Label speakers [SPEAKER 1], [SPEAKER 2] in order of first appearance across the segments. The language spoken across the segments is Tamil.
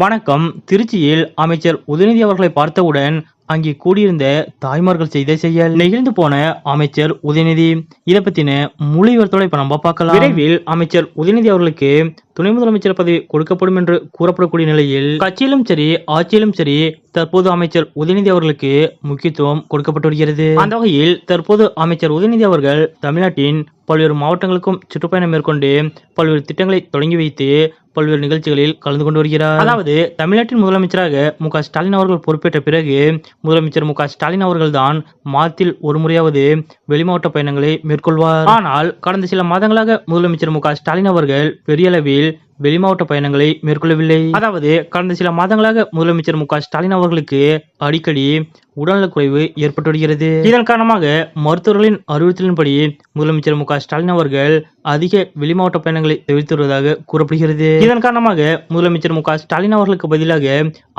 [SPEAKER 1] வணக்கம். திருச்சியில் அமைச்சர் உதயநிதி அவர்களை பார்த்தவுடன் அங்கே கூடியிருந்த தாய்மார்கள் செய்த செயல். நெகிழ்ந்து போன அமைச்சர் உதயநிதி. இதை பத்தின முழு விவரத்தோட இப்ப நம்ம பார்க்கலாம். விரைவில் அமைச்சர் உதயநிதி அவர்களுக்கு துணை முதலமைச்சர் பதவி கொடுக்கப்படும் என்று கூறப்படக்கூடிய நிலையில் கட்சியிலும் சரி ஆட்சியிலும் சரி தற்போது அமைச்சர் உதயநிதி அவர்களுக்கு முக்கியத்துவம் கொடுக்கப்பட்டு வருகிறது. அந்த வகையில் தற்போது அமைச்சர் உதயநிதி அவர்கள் தமிழ்நாட்டின் பல்வேறு மாவட்டங்களுக்கும் சுற்றுப்பயணம் மேற்கொண்டு பல்வேறு திட்டங்களை தொடங்கி வைத்து பல்வேறு நிகழ்ச்சிகளில் கலந்து கொண்டு வருகிறார். அதாவது தமிழ்நாட்டின் முதலமைச்சராக மு க ஸ்டாலின் அவர்கள் பொறுப்பேற்ற பிறகு முதலமைச்சர் மு க ஸ்டாலின் அவர்கள் தான் மாதத்தில் ஒரு முறையாவது வெளிமாவட்ட பயணங்களை மேற்கொள்வார். ஆனால் கடந்த சில மாதங்களாக முதலமைச்சர் மு க ஸ்டாலின் அவர்கள் பெரிய அளவில் வெளிமாவட்ட பயணங்களை மேற்கொள்ளவில்லை. அதாவது கடந்த சில மாதங்களாக முதலமைச்சர் மு ஸ்டாலின் அவர்களுக்கு அடிக்கடி உடல்நலக்குறைவு ஏற்பட்டு வருகிறது. இதன் காரணமாக மருத்துவர்களின் அறிவுறுத்தலின்படி முதலமைச்சர் மு ஸ்டாலின் அவர்கள் அதிக வெளிமாவட்ட பயணங்களை தவிர்த்து வருவதாக கூறப்படுகிறது. இதன் காரணமாக முதலமைச்சர் மு ஸ்டாலின் அவர்களுக்கு பதிலாக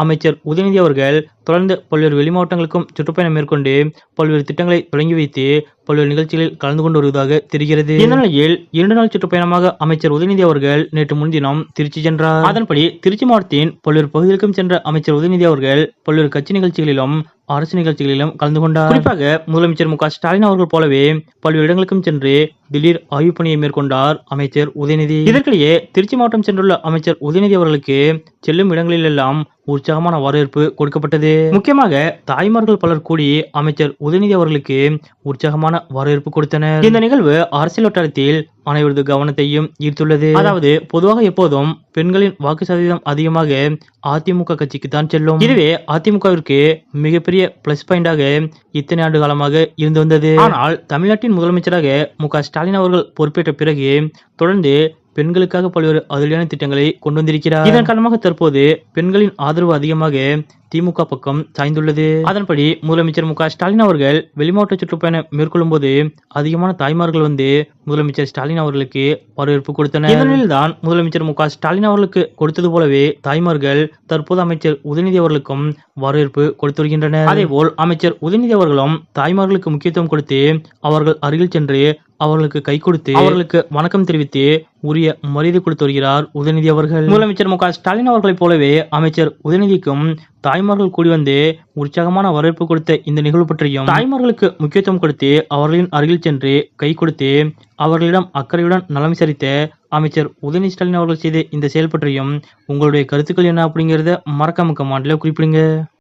[SPEAKER 1] அமைச்சர் உதயநிதி அவர்கள் தொடர்ந்து பல்வேறு வெளிமாவட்டங்களுக்கும் சுற்றுப்பயணம் மேற்கொண்டு பல்வேறு திட்டங்களை தொடங்கி வைத்து பல்வேறு நிகழ்ச்சிகளில் கலந்து கொண்டு வருவதாக தெரிகிறது. இந்த நிலையில் இரண்டு நாள் சுற்றுப்பயணமாக அமைச்சர் உதயநிதி அவர்கள் நேற்று முன்தினம் திருச்சி சென்றார். அதன்படி திருச்சி மாவட்டத்தின் பல்வேறு பகுதிகளுக்கும் சென்ற அமைச்சர் உதயநிதி அவர்கள் பல்வேறு கட்சி நிகழ்ச்சிகளிலும் அரசு நிகழ்ச்சிகளிலும் கலந்து கொண்டார். குறிப்பாக முதலமைச்சர் மு ஸ்டாலின் அவர்கள் போலவே பல்வேறு இடங்களுக்கும் சென்று திடீர் ஆய்வு பணியை மேற்கொண்டார் அமைச்சர் உதயநிதி. இதற்கிடையே திருச்சி மாவட்டம் சென்றுள்ள அமைச்சர் உதயநிதி அவர்களுக்கு செல்லும் இடங்களிலெல்லாம் உற்சாகமான வரவேற்பு கொடுக்கப்பட்டது. முக்கியமாக தாய்மார்கள் பலர் கூடி அமைச்சர் உதயநிதி அவர்களுக்கு உற்சாகமான வரவேற்பு கொடுத்தனர். இந்த நிகழ்வு அரசியல் வட்டாரத்தில் அனைவரது கவனத்தையும் ஈர்த்துள்ளது. அதாவது பொதுவாக எப்போதும் பெண்களின் வாக்கு சதவீதம் அதிகமாக அதிமுக கட்சிக்கு தான் செல்லும். இதுவே அதிமுகவிற்கு மிகப்பெரிய பிளஸ் பாயிண்டாக இத்தனை ஆண்டு காலமாக இருந்து வந்தது. ஆனால் தமிழ்நாட்டின் முதலமைச்சராக மு ஸ்டாலின் அவர்கள் பொறுப்பேற்ற பிறகு தொடர்ந்து பெண்களுக்காக பல்வேறு அதிரடியான திட்டங்களை கொண்டு வந்திருக்கிறார். இதன் காரணமாக தற்போது பெண்களின் ஆதரவு அதிகமாக திமுக பக்கம் சாய்ந்துள்ளது. அதன்படி முதலமைச்சர் மு ஸ்டாலின் அவர்கள் வெளிமாவட்ட சுற்றுப்பயணம் மேற்கொள்ளும் போது அதிகமான தாய்மார்கள் வந்து முதலமைச்சர் ஸ்டாலின் அவர்களுக்கு வரவேற்பு கொடுத்தனர். இதனில்தான் முதலமைச்சர் மு ஸ்டாலின் அவர்களுக்கு கொடுத்தது போலவே தாய்மார்கள் தற்போது அமைச்சர் உதயநிதி அவர்களுக்கும் வரவேற்பு கொடுத்து வருகின்றனர். அதேபோல் அமைச்சர் உதயநிதி அவர்களும் தாய்மார்களுக்கு முக்கியத்துவம் கொடுத்து அவர்கள் அருகில் சென்று அவர்களுக்கு கை கொடுத்து அவர்களுக்கு வணக்கம் தெரிவித்து உரிய மரியாதை கொடுத்து வருகிறார் உதயநிதி அவர்கள். முதலமைச்சர் மு ஸ்டாலின் அவர்களைப் போலவே அமைச்சர் உதயநிதிக்கும் தாய்மார்கள் கூடி வந்து உற்சாகமான வரவேற்பு கொடுத்த இந்த நிகழ்வு பற்றியும் தாய்மார்களுக்கு முக்கியத்துவம் கொடுத்து அவர்களின் அருகில் சென்று கை கொடுத்து அவர்களிடம் அக்கறையுடன் நலம் விசாரித்த அமைச்சர் உதயநிதி ஸ்டாலின் அவர்கள் செய்த இந்த செயல் பற்றியும் உங்களுடைய கருத்துக்கள் என்ன அப்படிங்கறத மறக்காம கமாண்ட்ல குறிப்பிடுங்க.